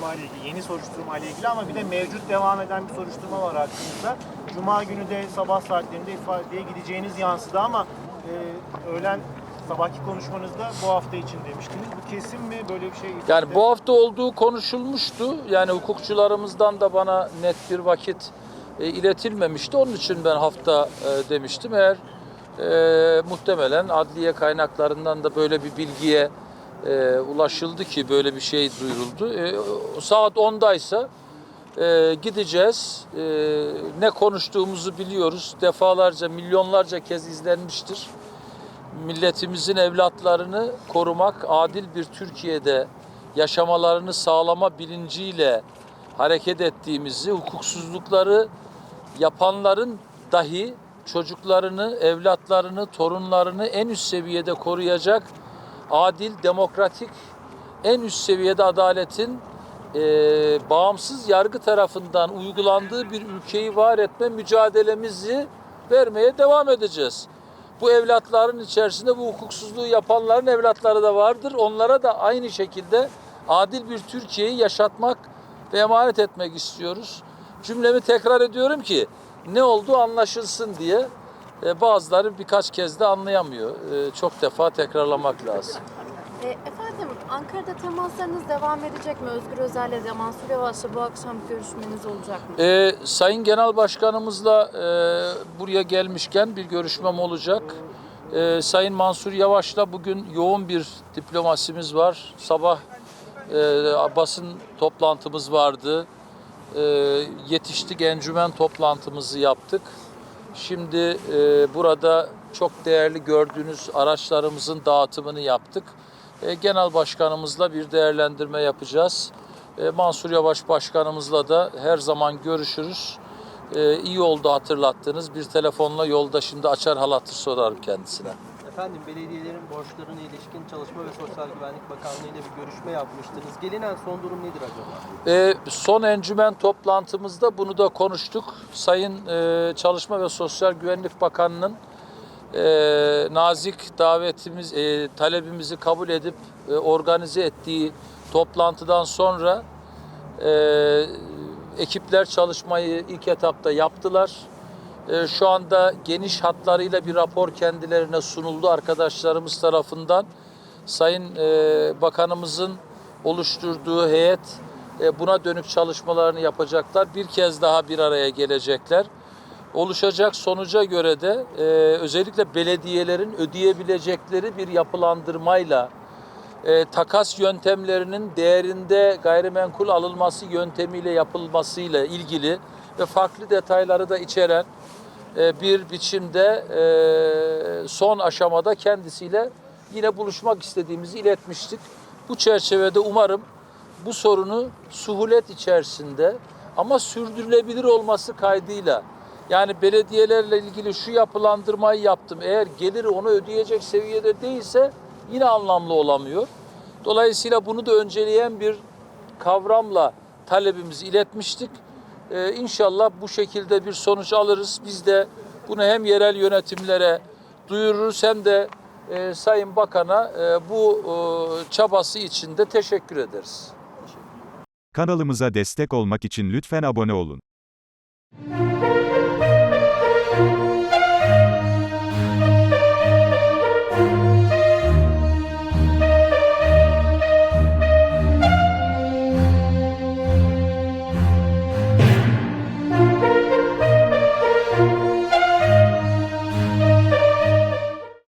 soruşturma ile ilgili, yeni soruşturma ile ilgili ama bir de mevcut devam eden bir soruşturma var hakkınızda. Cuma günü de sabah saatlerinde ifadeye gideceğiniz yansıdı ama e, öğlen sabahki konuşmanızda bu hafta için demiştiniz. Bu kesin mi böyle bir şey? Yani bu hafta olduğu konuşulmuştu. Yani hukukçularımızdan da bana net bir vakit e, iletilmemişti. Onun için ben hafta e, demiştim. Eğer e, muhtemelen adliye kaynaklarından da böyle bir bilgiye e, ulaşıldı ki böyle bir şey duyuruldu. E, saat 10'daysa e, gideceğiz. E, ne konuştuğumuzu biliyoruz. Defalarca, milyonlarca kez izlenmiştir milletimizin evlatlarını korumak, adil bir Türkiye'de yaşamalarını sağlama bilinciyle hareket ettiğimizi, hukuksuzlukları yapanların dahi çocuklarını, evlatlarını, torunlarını en üst seviyede koruyacak adil, demokratik, en üst seviyede adaletin eee, bağımsız yargı tarafından uygulandığı bir ülkeyi var etme mücadelemizi vermeye devam edeceğiz. Bu evlatların içerisinde bu hukuksuzluğu yapanların evlatları da vardır. Onlara da aynı şekilde adil bir Türkiye'yi yaşatmak ve emanet etmek istiyoruz. Cümlemi tekrar ediyorum ki ne olduğu anlaşılsın diye e, bazıları birkaç kez de anlayamıyor. E, Çok defa tekrarlamak lazım. E, efendim Ankara'da temaslarınız devam edecek mi? Özgür Özel'le de Mansur Yavaş'la bu akşam görüşmeniz olacak mı? Ee, Sayın Genel Başkanımızla e, buraya gelmişken bir görüşmem olacak. Ee, Sayın Mansur Yavaş'la bugün yoğun bir diplomasimiz var. Sabah e, basın toplantımız vardı. E, yetiştik encümen toplantımızı yaptık. Şimdi e, burada çok değerli gördüğünüz araçlarımızın dağıtımını yaptık. E, Genel Başkanımızla bir değerlendirme yapacağız. E, Mansur Yavaş Başkanımızla da her zaman görüşürüz. E, iyi oldu hatırlattınız. Bir telefonla yolda şimdi açar halatır sorarım kendisine. Efendim belediyelerin borçlarına ilişkin Çalışma ve Sosyal Güvenlik Bakanlığı ile bir görüşme yapmıştınız. Gelinen son durum nedir acaba? E, son encümen toplantımızda bunu da konuştuk. Sayın e, Çalışma ve Sosyal Güvenlik Bakanı'nın e, nazik davetimiz, e, talebimizi kabul edip e, organize ettiği toplantıdan sonra e, ekipler çalışmayı ilk etapta yaptılar. E, şu anda geniş hatlarıyla bir rapor kendilerine sunuldu arkadaşlarımız tarafından. Sayın e, Bakanımızın oluşturduğu heyet e, buna dönük çalışmalarını yapacaklar. Bir kez daha bir araya gelecekler. Oluşacak sonuca göre de e, özellikle belediyelerin ödeyebilecekleri bir yapılandırmayla takas yöntemlerinin değerinde gayrimenkul alınması yöntemiyle yapılmasıyla ilgili ve farklı detayları da içeren bir biçimde e, son aşamada kendisiyle yine buluşmak istediğimizi iletmiştik. Bu çerçevede umarım bu sorunu suhulet içerisinde ama sürdürülebilir olması kaydıyla yani belediyelerle ilgili şu yapılandırmayı yaptım. Eğer geliri onu ödeyecek seviyede değilse yine anlamlı olamıyor. Dolayısıyla bunu da önceleyen bir kavramla talebimizi iletmiştik. Ee, inşallah bu şekilde bir sonuç alırız. Biz de bunu hem yerel yönetimlere duyururuz hem de e, Sayın Bakan'a e, bu e, çabası için de teşekkür ederiz. Kanalımıza destek olmak için lütfen abone olun.